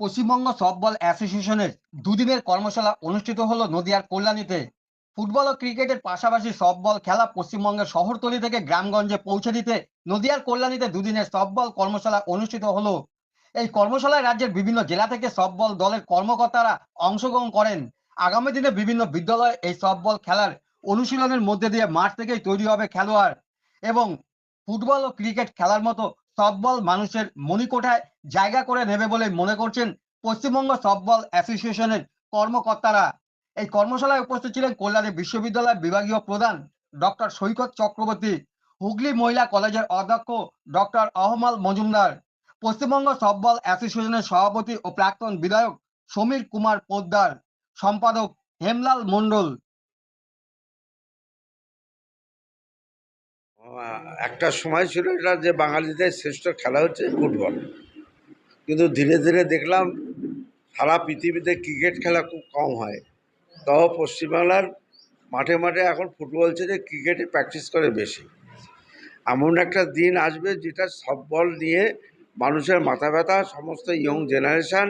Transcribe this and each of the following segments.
Paschimbanga softball অ্যাসোসিয়েশনের দুদিনের কর্মশালা অনুষ্ঠিত হলো নদিয়ার কল্যাণীতে। ফুটবল ও ক্রিকেটের পাশাপাশি সফটবল খেলা পশ্চিমবঙ্গের শহরতলি থেকে গ্রামগঞ্জে পৌঁছে দিতে নদিয়ার কল্যাণীতে দুদিনের সফটবল কর্মশালা অনুষ্ঠিত হলো। এই কর্মশালায় রাজ্যের বিভিন্ন জেলা থেকে সফটবল দলের কর্মকর্তারা অংশগ্রহণ করেন। আগামী দিনে বিভিন্ন বিদ্যালয়ে এই সফটবল খেলার অনুশীলনের মধ্যে দিয়ে মাঠ থেকেই তৈরি হবে খেলোয়াড় এবং ফুটবল ও ক্রিকেট খেলার মতো সফটবল মানুষের মণিকোঠায় জায়গা করে নেবে বলে মনে করছেন পশ্চিমবঙ্গ সফটবল অ্যাসোসিয়েশনের কর্মকর্তারা। এই কর্মশালায় উপস্থিত ছিলেন কল্যাণী বিশ্ববিদ্যালয়ের বিভাগীয় প্রধান ডক্টর সৈকত চক্রবর্তী, হুগলি মহিলা কলেজের অধ্যক্ষ ডক্টর আহমাল মজুমদার, পশ্চিমবঙ্গ সফটবল অ্যাসোসিয়েশনের সভাপতি ও প্রাক্তন বিধায়ক সমীর কুমার পোদ্দার, সম্পাদক হেমলাল মণ্ডল একটা সময় ছিল এটা যে বাঙালিদের শ্রেষ্ঠ খেলা হচ্ছে ফুটবল। কিন্তু ধীরে ধীরে দেখলাম সারা পৃথিবীতে ক্রিকেট খেলা খুব কম হয়। তাও পশ্চিমবাংলার মাঠে মাঠে এখন ফুটবল ছেড়ে ক্রিকেটে প্র্যাকটিস করে বেশি। এমন একটা দিন আসবে যেটা সব বল নিয়ে মানুষের মাথা ব্যথা, সমস্ত ইয়ং জেনারেশান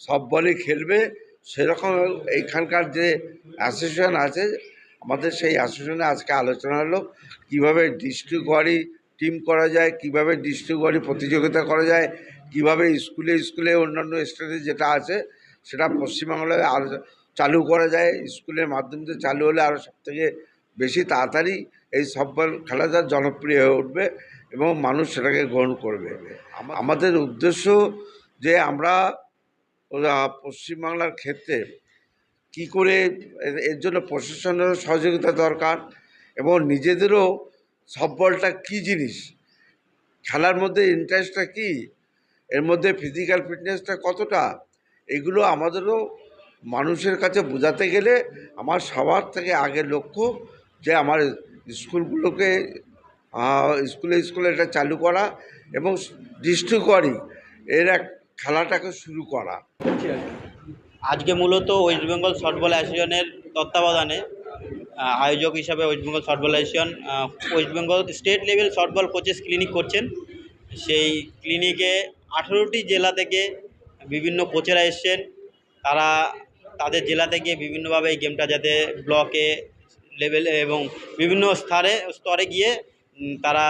সব বলই খেলবে। সেরকম এইখানকার যে অ্যাসোসিয়েশন আছে আমাদের সেই অ্যাসোসিয়েশনে আজকে আলোচনা হলো কীভাবে ডিস্ট্রিক্ট ওয়ারি টিম করা যায়, কীভাবে ডিস্ট্রিক্ট ওয়ারি প্রতিযোগিতা করা যায়, কীভাবে স্কুলে স্কুলে অন্যান্য স্টেটে যেটা আছে সেটা পশ্চিমবাংলায় আরও চালু করা যায়, স্কুলের মাধ্যমে চালু হলে আরও সবথেকে বেশি তাড়াতাড়ি এই সফটবল খেলাটা জনপ্রিয় হয়ে উঠবে এবং মানুষ সেটাকে গ্রহণ করবে। আমাদের উদ্দেশ্য যে আমরা পশ্চিমবাংলার ক্ষেত্রে কি করে এর- জন্য প্রশাসনের সহযোগিতা দরকার এবং নিজেদেরও সফটবলটা কী জিনিস? খেলার মধ্যে ইন্টারেস্টটা কী? এর মধ্যে ফিজিক্যাল ফিটনেসটা কতটা? এগুলো আমাদেরও মানুষের কাছে বোঝাতে গেলে আমার সবার থেকে আগে লক্ষ্য যে আমার স্কুলগুলোকে স্কুলে স্কুলে এটা চালু করা এবং ডিস্ট্রিক্টওয়ারি এর এক খেলাটাকে শুরু করা। আজকে মূলত ওয়েস্ট বেঙ্গল সফটবল অ্যাসোসিয়েশনের তত্ত্বাবধানে আয়োজক হিসাবে West Bengal softball association West Bengal state level softball coaches clinic করছেন। সেই ক্লিনিকে আঠেরোটি জেলা থেকে বিভিন্ন কোচেরা এসছেন। তারা তাদের জেলা থেকে বিভিন্নভাবে এই গেমটা যাতে ব্লকে লেভেলে এবং বিভিন্ন স্তরে স্তরে গিয়ে তারা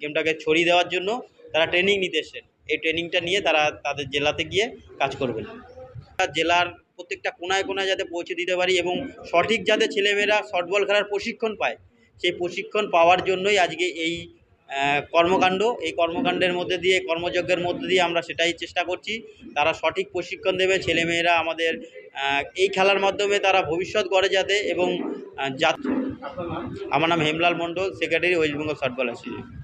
গেমটাকে ছড়িয়ে দেওয়ার জন্য তারা ট্রেনিং নিতে এসছেন। এই ট্রেনিংটা নিয়ে তারা তাদের জেলাতে গিয়ে কাজ করবেন। জেলার প্রত্যেকটা কোনায় কোনায় যাতে পৌঁছে দিতে পারি এবং সঠিক যাতে ছেলেমেয়েরা শর্টবল খেলার প্রশিক্ষণ পায় সেই প্রশিক্ষণ পাওয়ার জন্যই আজকে এই কর্মকাণ্ড। এই কর্মকাণ্ডের মধ্যে দিয়ে কর্মযজ্ঞের মধ্যে দিয়ে আমরা সেটাই চেষ্টা করছি। তারা সঠিক প্রশিক্ষণ দেবে ছেলেমেয়েরা আমাদের এই খেলার মাধ্যমে তারা ভবিষ্যৎ গড়ে যাতে এবং আমার নাম Hemlal Mondal secretary West Bengal softball association.